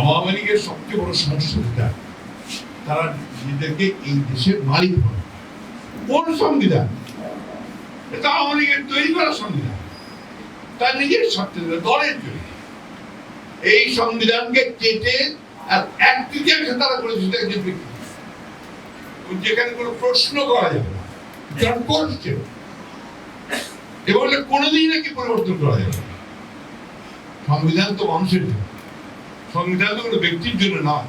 আওয়ামী লীগের সবচেয়ে বড় সমস্যা যেটা, তারা নিজেদেরকে এই দেশের মালিক করে। কোন সংবিধান? এটা আওয়ামী লীগের তৈরি করা সংবিধান। তার নিজের স্বার্থে দলের জন্য। এই সংবিধানকে কেটে এক তৃতীয়াংশ তারা করেছে সেটা একজন ব্যক্তি যেখানে কোনো প্রশ্ন করা যাবে না। করছে এবং এটা কোনোদিনই নাকি পরিবর্তন করা যাবে। সংবিধান তো মানুষের জন্য। সংবিধান তো কোনো ব্যক্তির জন্য নয়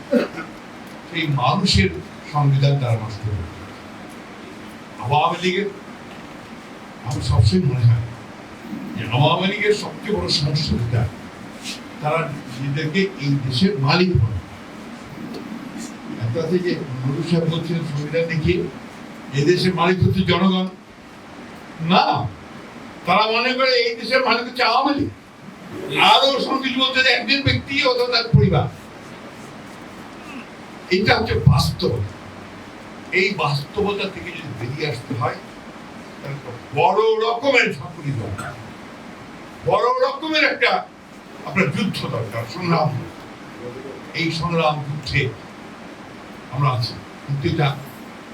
সেই মানুষের সংবিধান তারা নষ্ট করে আওয়ামী লীগের আমার সবসময় মনে হয় যে আওয়ামী লীগের সবচেয়ে বড় সমস্যা যেটা, তারা নিজেদেরকে এই দেশের মালিক করে। একটা আছে যে নুরুল সাহেব বলছিলেন, সংবিধান দেখিয়ে এই দেশের মালিক হচ্ছে জনগণ। না, তারা মনে করে এই দেশের মালিক হচ্ছে আওয়ামী লীগ। আরও সংগীত বলতে একজন ব্যক্তি অথবা তার পরিবার। এটা হচ্ছে এই বাস্তবতা থেকে যদি বেরিয়ে আসতে হয় বড় রকমের ঝাঁকুনি দরকার। বড় রকমের একটা আপনার যুদ্ধ দরকার, সংগ্রাম। এই সংগ্রাম যুদ্ধে আমরা আছি। কিন্তু এটা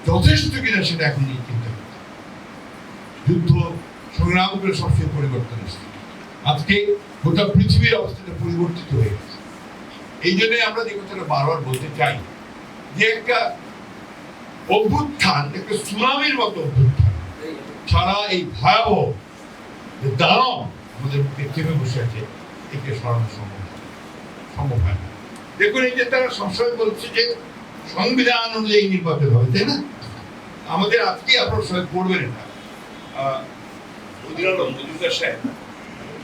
যথেষ্ট কিনা সেটা এখন নিয়ে চিন্তা করতে যুদ্ধ সংগ্রাম করে সবচেয়ে পরিবর্তন এসেছে আজকে গোটা পৃথিবীর অবস্থাটা পরিবর্তিত হয়ে গেছে। এই জন্যই আমরা যে কথাটা বারবার বলতে চাই, যে একটা অভ্যুত্থান, একটা সুনামির মতো অভ্যুত্থান ছাড়া এই ভয়াবহ দানব আমাদের চেপে বসে আছে, একে সরানো সম্ভব সম্ভব হয় না। দেখুন, এই যে তারা সবসময় বলছে যে সংবিধান অনুযায়ী নির্বাচন হবে, তাই না? আমাদের আজকে আপনার সবাই পড়বেন অধীর আলম মজুমদার সাহেব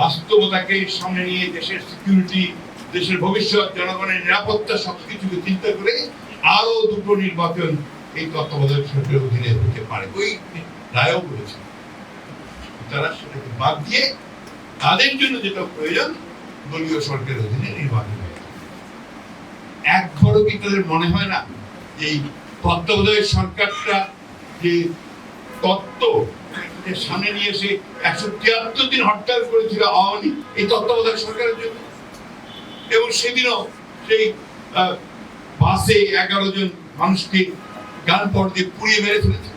বাস্তবতাকে সামনে নিয়ে দেশের সিকিউরিটি দেশের ভবিষ্যৎ, জনগণের নিরাপত্তা সবকিছুকে চিন্তা করে আরও দুটো নির্বাচন এই তত্ত্বাবধায়ক অধীনে হতে পারে ওই রায়ও বলেছে তারা সেটাকে বাদ দিয়ে তাদের জন্য যেটা প্রয়োজন, দলীয় সরকারের অধীনে নির্বাচন এক ঘরও কি তাদের মনে হয় না এই তত্ত্বাবধায়ক সরকারটা যে তত্ত্ব সামনে নিয়ে এসে একশো তিয়াত্তর দিন হরতাল করেছিল আওয়ামী লীগ, এই তত্ত্বাবধায়ক সরকারের জন্য। এবং সেদিনও সেই বাসে এগারো জন মানুষকে গান পর দিয়ে পুড়িয়ে মেরে ফেলেছে।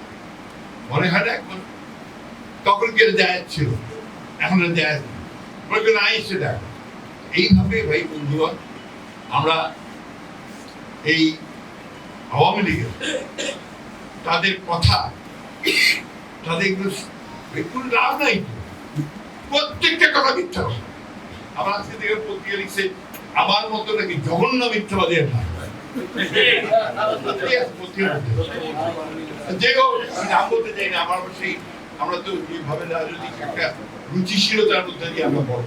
মনে হয় না একবার? তখন কে যায় ছিল? এখন আর না মনে করেন নাই সেটা। এইভাবে ভাই বন্ধুগণ, আমরা এই আওয়ামী লীগের তাদের কথা তাদের কিন্তু একটু লাভ নাই প্রত্যেকটা কথা মিথ্যা আমার আজকে লিখছে, আমার মতো নাকি জঘন্য মিথ্যাবাদী। যে নাম বলতে চাই না আমার সেই আমরা তো যেভাবে রাজনৈতিক একটা রুচিশীলতার মধ্যে দিয়ে আমরা বড়।